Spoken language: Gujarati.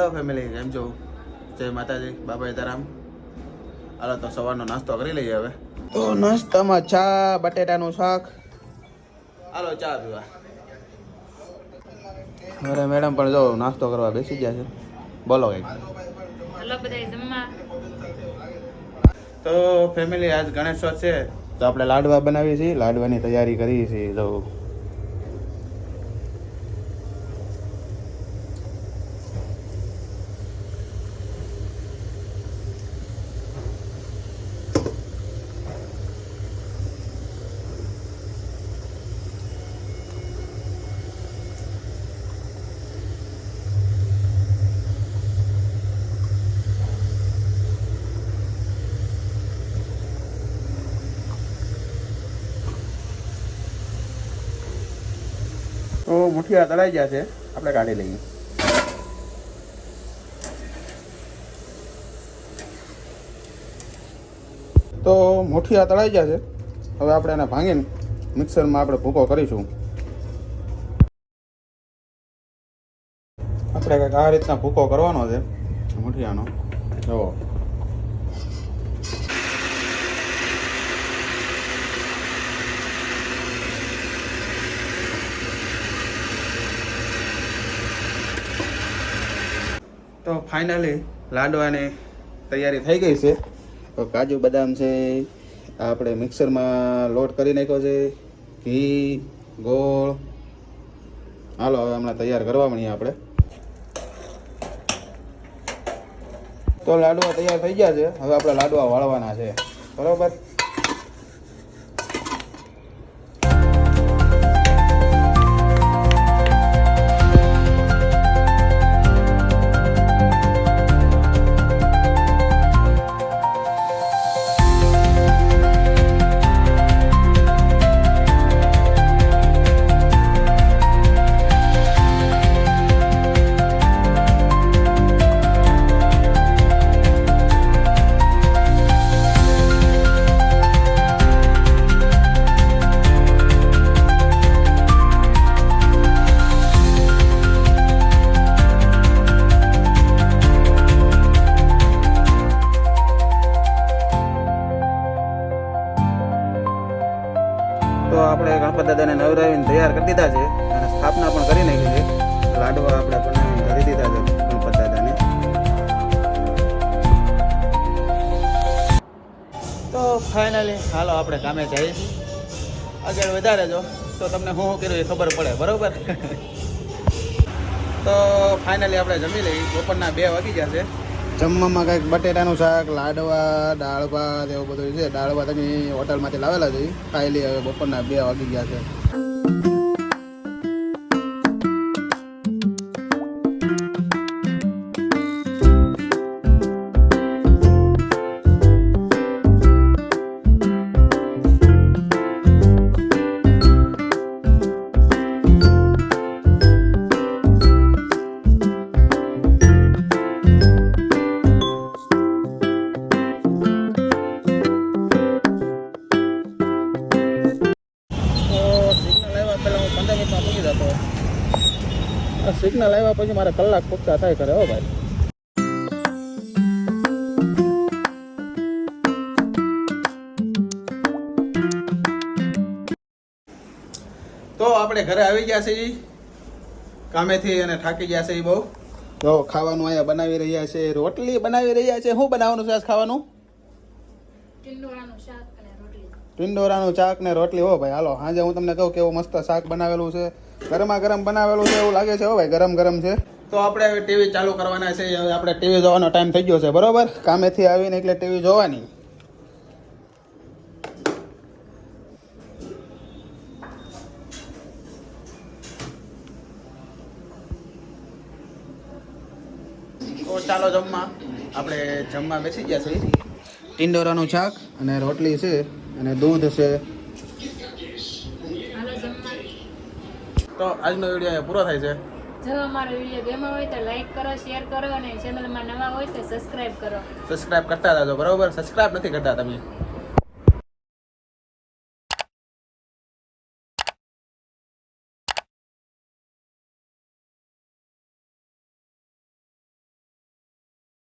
હેલો ફેમિલી કેમ છો? જય માતાજી. બાબા સીતારામ હાલો તો સવારનો નાસ્તો કરી લઈએ હવે. તો નાસ્તામાં ચા બટેટાનું શાક. હાલો ચા પીવા. અરે મેડમ પણ જો નાસ્તો કરવા બેસી ગયા છે. બોલો કંઈક. હલો બધા જમવા. તો ફેમિલી આજ ગણેશોત્સવ છે. તો આપણે લાડવા બનાવીએ છીએ. લાડવાની તૈયારી કરીએ છીએ. તો તો મુઠિયા તળાઈ ગયા છે. આપણે કાઢી લઈએ. તો મુઠિયા તળાઈ ગયા છે. હવે આપણે એને ભાંગીને મિક્સરમાં આપણે ભૂકો કરીશું. આપણે કંઈક આ રીતના ભૂકો કરવાનો છે, મુઠિયાનો. જુઓ. તો ફાઇનલી લાડવાની તૈયારી થઈ ગઈ છે. તો કાજુ બદામ છે, આપણે મિક્સરમાં લોટ કરી નાખ્યો છે, ઘી, ગોળ. હાલો, હવે હમણાં તૈયાર કરવા મળીએ આપણે. તો લાડવા તૈયાર થઈ ગયા છે. હવે આપણે લાડવા વાળવાના છે. બરોબર? તો આપણે ગણપત દાદાને નવરાવીને તૈયાર કરી દીધા છે અને સ્થાપના પણ કરી નાખી છે. લાડવા આપણે બનાવીને ધરી દીધા છે ગણપત દાદાને તો ફાઇનલી હાલો આપણે કામે જઈએ આગળ વધારે જો તો તમને હું શું કર્યું એ ખબર પડે બરાબર? તો ફાઇનલી આપણે જમી લઈએ. બપોરના બે વાગી ગયા છે. જમવામાં કંઈક બટેટાનું શાક, લાડવા, દાળ ભાત, એવું બધું છે. દાળ ભાત અમે હોટલમાંથી લાવેલા છે ખાઈ લઈએ હવે બપોરના બે વાગી ગયા છે. સિગ્નલ આવ્યા પછી મારે કલાક પૂછતા થાય કરે હો ભાઈ. તો આપણે ઘરે આવી ગયા છીએ. કામેથી અને થાકી ગયા છે બહુ. તો ખાવાનું અહીંયા બનાવી રહ્યા છે રોટલી બનાવી રહ્યા છે. શું બનાવવાનું છે ખાવાનું ટીંડોળાનું શાક અને રોટલી શાક ને રોટલી, હો ભાઈ, હાલો, હાજે હું તમને કહું કેવું મસ્ત શાક બનાવેલું છે. ગરમા ગરમ બનાવેલું છે, એવું લાગે છે, હો ભાઈ ગરમ ગરમ છે. તો આપણે હવે ટીવી ચાલુ કરવાના છે, હવે આપણે ટીવી જોવાનો ટાઈમ થઈ ગયો છે, બરોબર? કામેથી આવીને એટલે ટીવી જોવાની. તો ચાલો જમવા. આપણે જમવા બેસી ગયા છીએ. ટિંડોરાનું શાક અને રોટલી છે અને દૂધ છે. તો આજનો વીડિયો પૂરો થાય છે. જો અમારો વીડિયો ગમ્યો હોય તો લાઈક કરો શેર કરો અને ચેનલમાં નવા હોય તો સબસ્ક્રાઇબ કરો. સબસ્ક્રાઇબ કરતા હતા બરોબર? સબસ્ક્રાઇબ નથી કરતા તમે.